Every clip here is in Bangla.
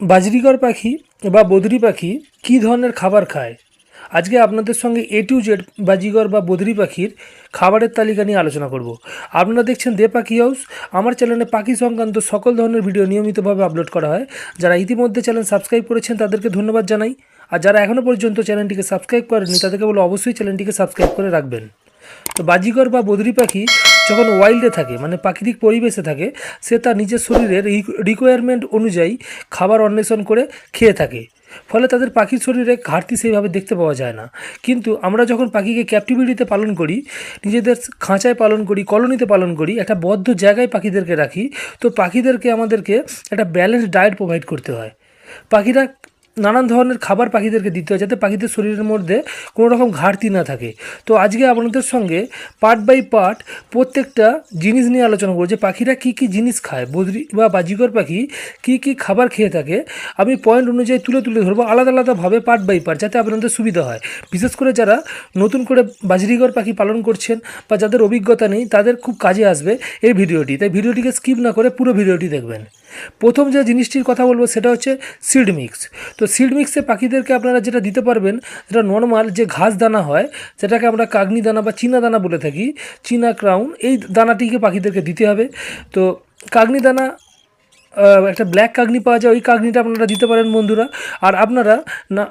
বাজরিগর পাখি বা বদরি পাখি কী ধরনের খাবার খায়? আজকে আপনাদের সঙ্গে এ টু জেড বাজিগর বা বদরি পাখির খাবারের তালিকা নিয়ে আলোচনা করব। আপনারা দেখছেন দে পাখি হাউস। আমার চ্যানেলে পাখি সংক্রান্ত সকল ধরনের ভিডিও নিয়মিতভাবে আপলোড করা হয়। যারা ইতিমধ্যে চ্যানেল সাবস্ক্রাইব করেছেন, তাদেরকে ধন্যবাদ জানাই। আর যারা এখনও পর্যন্ত চ্যানেলটিকে সাবস্ক্রাইব করেননি, তাদেরকে বলো অবশ্যই চ্যানেলটিকে সাবস্ক্রাইব করে রাখবেন। তো বাজিগর বা বদরি পাখি যখন ওয়াইল্ডে থাকে মানে প্রাকৃতিক পরিবেশে থাকে, সে তার নিজের শরীরের রিকোয়ারমেন্ট অনুযায়ী খাবার অন্বেষণ করে খেয়ে থাকে। ফলে তাদের পাখির শরীরে ঘাটতি সেইভাবে দেখতে পাওয়া যায় না। কিন্তু আমরা যখন পাখিকে ক্যাপটিভিটিতে পালন করি, নিজেদের খাঁচায় পালন করি, কলোনিতে পালন করি, একটা বদ্ধ জায়গায় পাখিদেরকে রাখি, তো পাখিদেরকে আমাদেরকে একটা ব্যালেন্স ডায়েট প্রোভাইড করতে হয়। পাখিরা নানান ধরনের খাবার পাখিদেরকে দিতে হয় যাতে পাখিদের শরীরের মধ্যে কোনো রকম ঘাটতি না থাকে। তো আজকে আপনাদের সঙ্গে পার্ট বাই পার্ট প্রত্যেকটা জিনিস নিয়ে আলোচনা করব যে পাখিরা কী কী জিনিস খায়, বদ্রি বা বাজিকর পাখি কী কী খাবার খেয়ে থাকে। আমি পয়েন্ট অনুযায়ী তুলে তুলে ধরবো আলাদা আলাদাভাবে পার্ট বাই পার্ট যাতে আপনাদের সুবিধা হয়। বিশেষ করে যারা নতুন করে বাজরিগর পাখি পালন করছেন বা যাদের অভিজ্ঞতা নেই তাদের খুব কাজে আসবে এই ভিডিওটি। তাই ভিডিওটিকে স্কিপ না করে পুরো ভিডিওটি দেখবেন। প্রথম যে জিনিসটির কথা বলব সেটা হচ্ছে সিড মিক্স তো সিড মিক্সে পাখিদেরকে আপনারা যেটা দিতে পারবেন, যেটা নর্মাল যে ঘাস দানা হয় সেটাকে আমরা কাগনি দানা বা চীনা দানা বলে থাকি, চীনা ক্রাউন এই দানাটিকে পাখিদেরকে দিতে হবে। তো কাগনি দানা একটা ব্ল্যাক কাগনি পাওয়া যায়, ওই কাগনিটা আপনারা দিতে পারেন বন্ধুরা। আর আপনারা না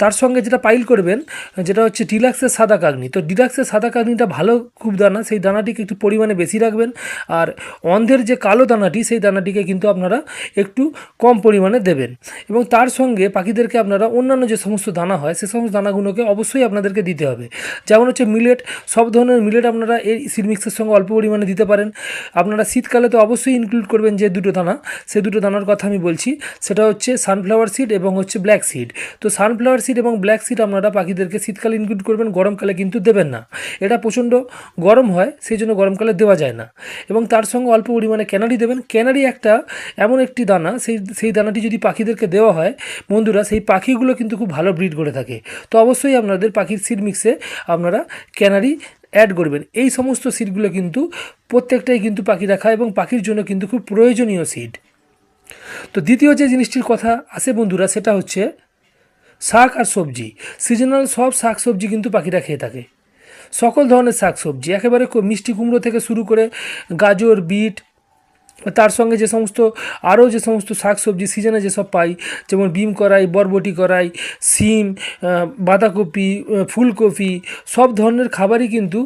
তার সঙ্গে যেটা পাইল করবেন, যেটা হচ্ছে ডিলাক্সের সাদা কাগনি। তো ডিলাক্সের সাদা কাগনিটা ভালো খুব দানা, সেই দানাটিকে একটু পরিমাণে বেশি রাখবেন। আর অন্ধের যে কালো দানাটি, সেই দানাটিকে কিন্তু আপনারা একটু কম পরিমাণে দেবেন। এবং তার সঙ্গে পাখিদেরকে আপনারা অন্যান্য যে সমস্ত দানা হয়, সে সমস্ত দানাগুলোকে অবশ্যই আপনাদেরকে দিতে হবে। যেমন হচ্ছে মিলেট সব ধরনের মিলেট আপনারা এই সিড মিক্সের সঙ্গে অল্প পরিমাণে দিতে পারেন। আপনারা শীতকালে তো অবশ্যই ইনক্লুড করবেন যে দুটো দানা সে দুটো দানার কথা আমি বলছি। সেটা হচ্ছে সানফ্লাওয়ার সিড এবং হচ্ছে ব্ল্যাক সিড তো সানফ্লাওয়ার সিড এবং ব্ল্যাক সিড আপনারা পাখিদেরকে শীতকালে ইনক্লুড করবেন, গরমকালে কিন্তু দেবেন না। এটা প্রচণ্ড গরম হয়, সেই জন্য গরমকালে দেওয়া যায় না। এবং তার সঙ্গে অল্প পরিমাণে ক্যানারি দেবেন। ক্যানারি একটা এমন একটি দানা, সেই সেই দানাটি যদি পাখিদেরকে দেওয়া হয়, বন্ধুরা, সেই পাখিগুলো কিন্তু খুব ভালো ব্রিড করে থাকে। তো অবশ্যই আপনাদের পাখির সিড মিক্সে আপনারা ক্যানারি অ্যাড করবেন। এই সমস্ত সিডগুলো কিন্তু প্রত্যেকটাই কিন্তু পাখিরা খায় এবং পাখির জন্য কিন্তু খুব প্রয়োজনীয় সিড তো দ্বিতীয় যে জিনিসটির কথা আছে বন্ধুরা, সেটা হচ্ছে শাক আর সবজি। সিজনাল সব শাক সবজি কিন্তু পাখিরা খেয়ে থাকে। সকল ধরনের শাক সবজি, একেবারে মিষ্টি কুমড়ো থেকে শুরু করে গাজর, বিট তার সঙ্গে যে সমস্ত, আরও যে সমস্ত শাক সবজি সিজনে যেসব পাই, যেমন বিম করাই বরবটি করাই সিম বাঁধাকপি ফুলকপি, সব ধরনের খাবারই কিন্তু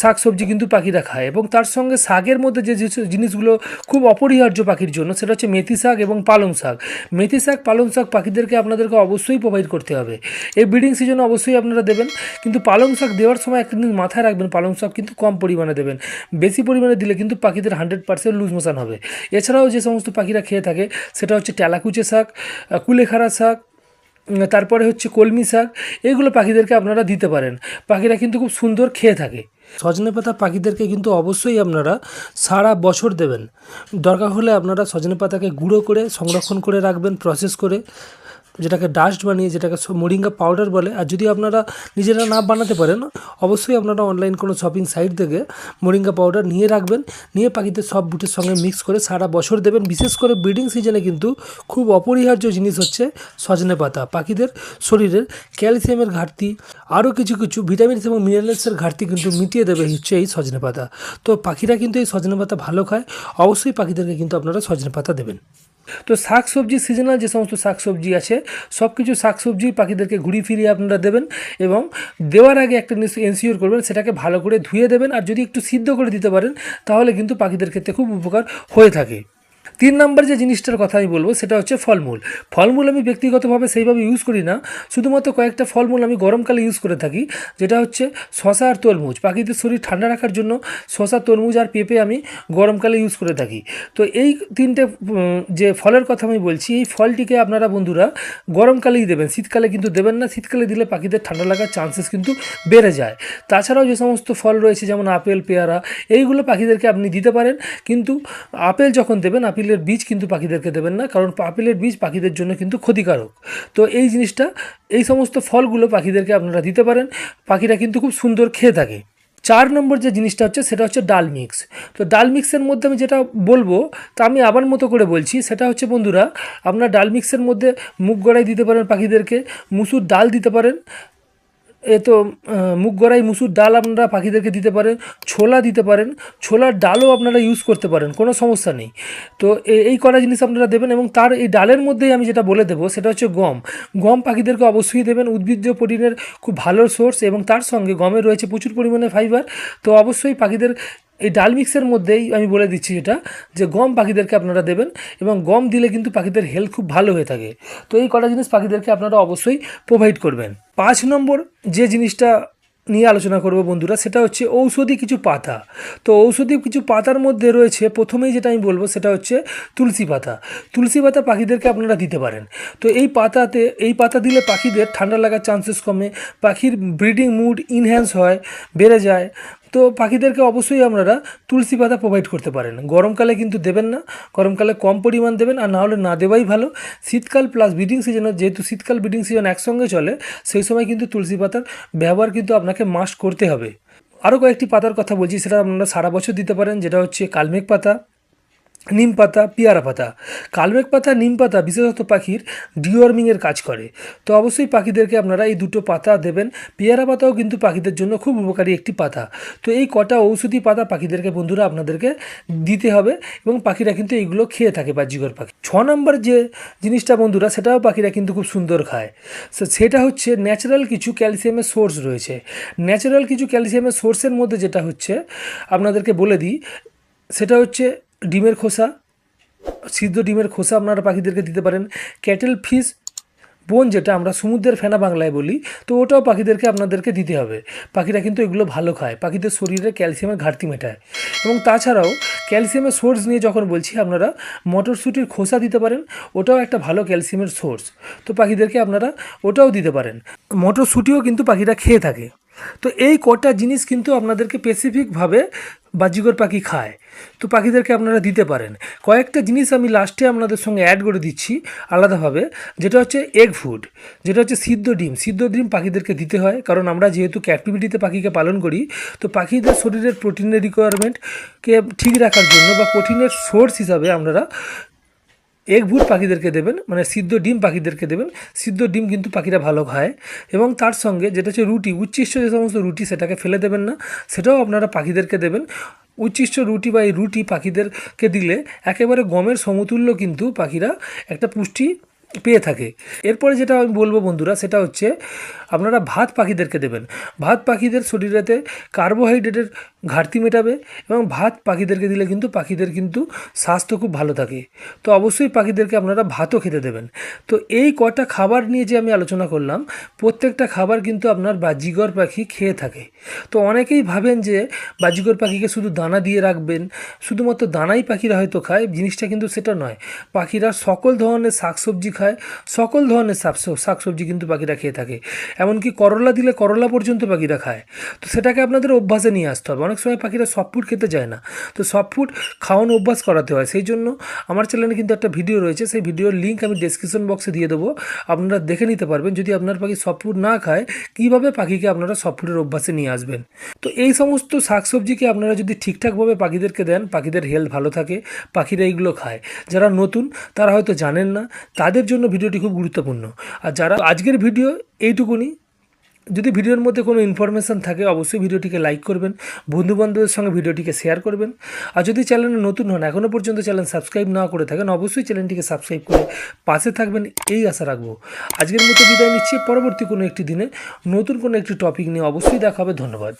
শাক সবজি কিন্তু পাখিরা খায়। এবং তার সঙ্গে শাকের মধ্যে যে জিনিসগুলো খুব অপরিহার্য পাখির জন্য, সেটা হচ্ছে মেথি শাক এবং পালং শাক। মেথি শাক, পালং শাক পাখিদেরকে আপনাদেরকে অবশ্যই প্রোভাইড করতে হবে। এই ব্রিডিং সিজনে অবশ্যই আপনারা দেবেন, কিন্তু পালং শাক দেওয়ার সময় একটা মাথায় রাখবেন, পালং শাক কিন্তু কম পরিমাণে দেবেন। বেশি পরিমাণে দিলে কিন্তু পাখিদের হান্ড্রেড পার্সেন্ট লুজ মোশন হবে। এছাড়াও যে সমস্ত পাখিরা খেয়ে থাকে, সেটা হচ্ছে টেলাকুচে শাক কুলেখাড়া শাক তারপরে হচ্ছে কলমি শাক, এগুলো পাখিদেরকে আপনারা দিতে পারেন। পাখিরা কিন্তু খুব সুন্দর খেয়ে থাকে। সজনে পাতা পাখিদেরকে কিন্তু অবশ্যই আপনারা সারা বছর দেবেন। দরকার হলে আপনারা সজনে পাতাকে গুঁড়ো করে, সংরক্ষণ করে রাখবেন প্রসেস করে। যেটাকে ডাস্ট বানিয়ে, যেটাকে মোরিঙ্গা পাউডার বলে, আর যদি আপনারা নিজেরা না বানাতে পারেন, অবশ্যই আপনারা অনলাইন কোনো শপিং সাইট থেকে মোরিঙ্গা পাউডার নিয়ে রাখবেন, নিয়ে পাখিদের সব বুটের সঙ্গে মিক্স করে সারা বছর দেবেন। বিশেষ করে ব্রিডিং সিজনে কিন্তু খুব অপরিহার্য জিনিস হচ্ছে সজনে পাতা। পাখিদের শরীরের ক্যালসিয়ামের ঘাটতি, আরও কিছু কিছু ভিটামিনস এবং মিনারেলসের ঘাটতি কিন্তু মিটিয়ে দেবে হচ্ছে এই সজনে পাতা। তো পাখিরা কিন্তু এই সজনে পাতা ভালো খায়, অবশ্যই পাখিদেরকে কিন্তু আপনারা সজনে পাতা দেবেন। তো শাক সবজি সিজনাল যে সমস্ত শাক সবজি আছে সব কিছু শাক সবজি পাখিদেরকে ঘুরিয়ে ফিরিয়ে আপনারা দেবেন এবং দেওয়ার আগে একটা এনসিওর করবেন, সেটাকে ভালো করে ধুয়ে দেবেন। আর যদি একটু সিদ্ধ করে দিতে পারেন, তাহলে কিন্তু পাখিদের ক্ষেত্রে খুব উপকার হয়ে থাকে। তিন নম্বর যে জিনিসটার কথা আমি বলব, সেটা হচ্ছে ফলমূল। ফলমূল আমি ব্যক্তিগতভাবে সেইভাবে ইউজ করি না। শুধুমাত্র কয়েকটা ফলমূল আমি গরমকালে ইউজ করে থাকি, যেটা হচ্ছে শশা আর তরমুজ। পাখিদের শরীর ঠান্ডা রাখার জন্য শশা তরমুজ আর পেঁপে আমি গরমকালে ইউজ করে থাকি। তো এই তিনটে যে ফলের কথা আমি বলছি, এই ফলটিকে আপনারা বন্ধুরা গরমকালেই দেবেন। শীতকালে কিন্তু দেবেন না, শীতকালে দিলে পাখিদের ঠান্ডা লাগার চান্সেস কিন্তু বেড়ে যায়। তাছাড়াও যে সমস্ত ফল রয়েছে, যেমন আপেল, পেয়ারা, এইগুলো পাখিদেরকে আপনি দিতে পারেন। কিন্তু আপেল যখন দেবেন আপেলের বীজ কিন্তু পাখিদেরকে দেবেন না, কারণ আপেলের বীজ পাখিদের জন্য কিন্তু ক্ষতিকারক। তো এই জিনিসটা, এই সমস্ত ফলগুলো পাখিদেরকে আপনারা দিতে পারেন। পাখিরা কিন্তু খুব সুন্দর খেয়ে থাকে। চার নম্বর যে জিনিসটা হচ্ছে, সেটা হচ্ছে ডাল মিক্স। তো ডাল মিক্সের মধ্যে আমি যেটা বলব, তা আমি আবার মতো করে বলছি, সেটা হচ্ছে বন্ধুরা, আপনার ডাল মিক্সের মধ্যে মুগ গড়াই দিতে পারেন পাখিদেরকে, মুসুর ডাল দিতে পারেন এ তো মুগ গড়াই মুসুর ডাল আপনারা পাখিদেরকে দিতে পারেন, ছোলা দিতে পারেন, ছোলার ডালও আপনারা ইউজ করতে পারেন, কোনো সমস্যা নেই। তো এই কটা জিনিস আপনারা দেবেন এবং তার এই ডালের মধ্যেই আমি যেটা বলে দেবো, সেটা হচ্ছে গম। গম পাখিদেরকে অবশ্যই দেবেন, উদ্ভিজ্জ প্রোটিনের খুব ভালো সোর্স এবং তার সঙ্গে গমে রয়েছে প্রচুর পরিমাণে ফাইবার তো অবশ্যই পাখিদের এই ডাল মিক্সের মধ্যেই আমি বলে দিচ্ছি এটা, যে গম পাখিদেরকে আপনারা দেবেন এবং গম দিলে কিন্তু পাখিদের হেলথ খুব ভালো হয়ে থাকে। তো এই কটা জিনিস পাখিদেরকে আপনারা অবশ্যই প্রোভাইড করবেন। পাঁচ নম্বর যে জিনিসটা নিয়ে আলোচনা করব বন্ধুরা, সেটা হচ্ছে ঔষধি কিছু পাতা। তো ঔষধি কিছু পাতার মধ্যে রয়েছে, প্রথমেই যেটা আমি বলব সেটা হচ্ছে তুলসী পাতা। তুলসী পাতা পাখিদেরকে আপনারা দিতে পারেন। তো এই পাতাতে, এই পাতা দিলে পাখিদের ঠান্ডা লাগার চান্সেস কমে, পাখির ব্রিডিং মুড ইনহ্যান্স হয়, বেড়ে যায়। তো পাখিদেরকে অবশ্যই আপনারা তুলসী পাতা প্রোভাইড করতে পারেন। গরমকালে কিন্তু দেবেন না, গরমকালে কম পরিমাণ দেবেন আর না হলে না দেওয়াই ভালো। শীতকাল প্লাস ব্রিডিং সিজনে যেহেতু শীতকাল ব্রিডিং সিজন একসঙ্গে চলে, সেই সময় কিন্তু তুলসী পাতার ব্যবহার কিন্তু আপনাকে মাস্ট করতে হবে। আরও কয়েকটি পাতার কথা বলছি, সেটা আপনারা সারা বছর দিতে পারেন, যেটা হচ্ছে কালমেঘ পাতা নিম পাতা, পেয়ারা পাতা। কালমেঘ পাতা, নিম পাতা, বিশেষত পাখির ডিওয়ার্মিংয়ের কাজ করে। তো অবশ্যই পাখিদেরকে আপনারা এই দুটো পাতা দেবেন। পেয়ারা পাতাও কিন্তু পাখিদের জন্য খুব উপকারী একটি পাতা। তো এই কটা ঔষধি পাতা পাখিদেরকে বন্ধুরা আপনাদেরকে দিতে হবে এবং পাখিরা কিন্তু এইগুলো খেয়ে থাকে বাহ্যিকর পাখি। ছ নম্বর যে জিনিসটা বন্ধুরা, সেটাও পাখিরা কিন্তু খুব সুন্দর খায়। সেটা হচ্ছে ন্যাচারাল কিছু ক্যালসিয়ামের সোর্স রয়েছে। ন্যাচারাল কিছু ক্যালসিয়ামের সোর্সের মধ্যে যেটা হচ্ছে, আপনাদেরকে বলে দিই, সেটা হচ্ছে ডিমের খোসা, সিদ্ধ ডিমের খোসা আপনারা পাখিদেরকে দিতে পারেন। ক্যাটেল ফিশ বোন যেটা আমরা সমুদ্রের ফেনা বাংলায় বলি, তো ওটাও পাখিদেরকে আপনাদেরকে দিতে হবে। পাখিরা কিন্তু এগুলো ভালো খায়, পাখিদের শরীরে ক্যালসিয়ামের ঘাটতি মেটায়। এবং তাছাড়াও ক্যালসিয়ামের সোর্স নিয়ে যখন বলছি, আপনারা মটরশুঁটির খোসা দিতে পারেন, ওটাও একটা ভালো ক্যালসিয়ামের সোর্স। তো পাখিদেরকে আপনারা ওটাও দিতে পারেন। মটরশুঁটিও কিন্তু পাখিরা খেয়ে থাকে। তো এই কটা জিনিস কিন্তু আপনাদেরকে স্পেসিফিকভাবে বাজিগর পাখি খায়। তো পাখিদেরকে আপনারা দিতে পারেন। কয়েকটা জিনিস আমি লাস্টে আপনাদের সঙ্গে অ্যাড করে দিচ্ছি আলাদাভাবে। যেটা হচ্ছে এগ ফুড যেটা হচ্ছে সিদ্ধ ডিম। সিদ্ধ ডিম পাখিদেরকে দিতে হয়, কারণ আমরা যেহেতু ক্যাপটিভিটিতে পাখিকে পালন করি, তো পাখিদের শরীরের প্রোটিনের রিকোয়ারমেন্টকে ঠিক রাখার জন্য বা প্রোটিনের সোর্স হিসাবে আপনারা এগ ভুট পাখিদেরকে দেবেন মানে সিদ্ধ ডিম পাখিদেরকে দেবেন। সিদ্ধ ডিম কিন্তু পাখিরা ভালো খায়। এবং তার সঙ্গে যেটা হচ্ছে রুটি, উচ্ছিষ্ট যে সমস্ত রুটি সেটাকে ফেলে দেবেন না, সেটাও আপনারা পাখিদেরকে দেবেন। উচ্ছিষ্ট রুটি বা এই রুটি পাখিদেরকে দিলে একেবারে গমের সমতুল্য কিন্তু পাখিরা একটা পুষ্টি পেয়ে থাকে। এরপরে যেটা আমি বলব বন্ধুরা, সেটা হচ্ছে আপনারা ভাত পাখিদেরকে দেবেন। ভাত পাখিদের শরীরেতে কার্বোহাইড্রেটের ঘাটতি মেটাবে এবং ভাত পাখিদেরকে দিলে কিন্তু পাখিদের কিন্তু স্বাস্থ্য খুব ভালো থাকে। তো অবশ্যই পাখিদেরকে আপনারা ভাতও খেতে দেবেন। তো এই কটা খাবার নিয়ে যে আমি আলোচনা করলাম, প্রত্যেকটা খাবার কিন্তু আপনার বাজিগর পাখি খেয়ে থাকে। তো অনেকেই ভাবেন যে বাজিগর পাখিকে শুধু দানা দিয়ে রাখবেন, শুধুমাত্র দানাই পাখিরা হয়তো খায়, জিনিসটা কিন্তু সেটা নয়। পাখিরা সকল ধরনের শাকসবজি খায়, সকল ধরনের শাক শাকসবজি কিন্তু পাখিরা খেয়ে থাকে। এমনকি করলা দিলে করলা পর্যন্ত পাখিরা খায়। তো সেটাকে আপনাদের অভ্যাসে নিয়ে আসতে হবে। অনেক সময় পাখিরা সফট ফুড খেতে চায় না। তো সফট ফুড খাওয়ানো অভ্যাস করাতে হয়। সেই জন্য আমার চ্যানেলে কিন্তু একটা ভিডিও রয়েছে। সেই ভিডিওর লিঙ্ক আমি ডেসক্রিপশন বক্সে দিয়ে দেবো। আপনারা দেখে নিতে পারবেন যদি আপনার পাখি সফট ফুড না খায়, কীভাবে পাখিকে আপনারা সফট ফুডের অভ্যাসে নিয়ে আসবেন? তো এই সমস্ত শাকসবজিকে আপনারা যদি ঠিকঠাকভাবে পাখিদেরকে দেন, পাখিদের হেলথ ভালো থাকে, পাখিরা এইগুলো খায়। যারা নতুন, তারা হয়তো জানেন না। তাদের জন্য ভিডিওটি খুব গুরুত্বপূর্ণ। আর যারা আজকের ভিডিও এইটুকুনি যদি ভিডিওর মধ্যে কোনো ইনফরমেশান থাকে, অবশ্যই ভিডিওটিকে লাইক করবেন, বন্ধুবান্ধবের সঙ্গে ভিডিওটিকে শেয়ার করবেন। আর যদি চ্যানেলে নতুন হন এখনও পর্যন্ত চ্যানেল সাবস্ক্রাইব না করে থাকেন, অবশ্যই চ্যানেলটিকে সাবস্ক্রাইব করে পাশে থাকবেন, এই আশা রাখব। আজকের মতো বিদায় নিচ্ছি, পরবর্তী কোনো একটি দিনে নতুন কোনো একটি টপিক নিয়ে অবশ্যই দেখা হবে, ধন্যবাদ।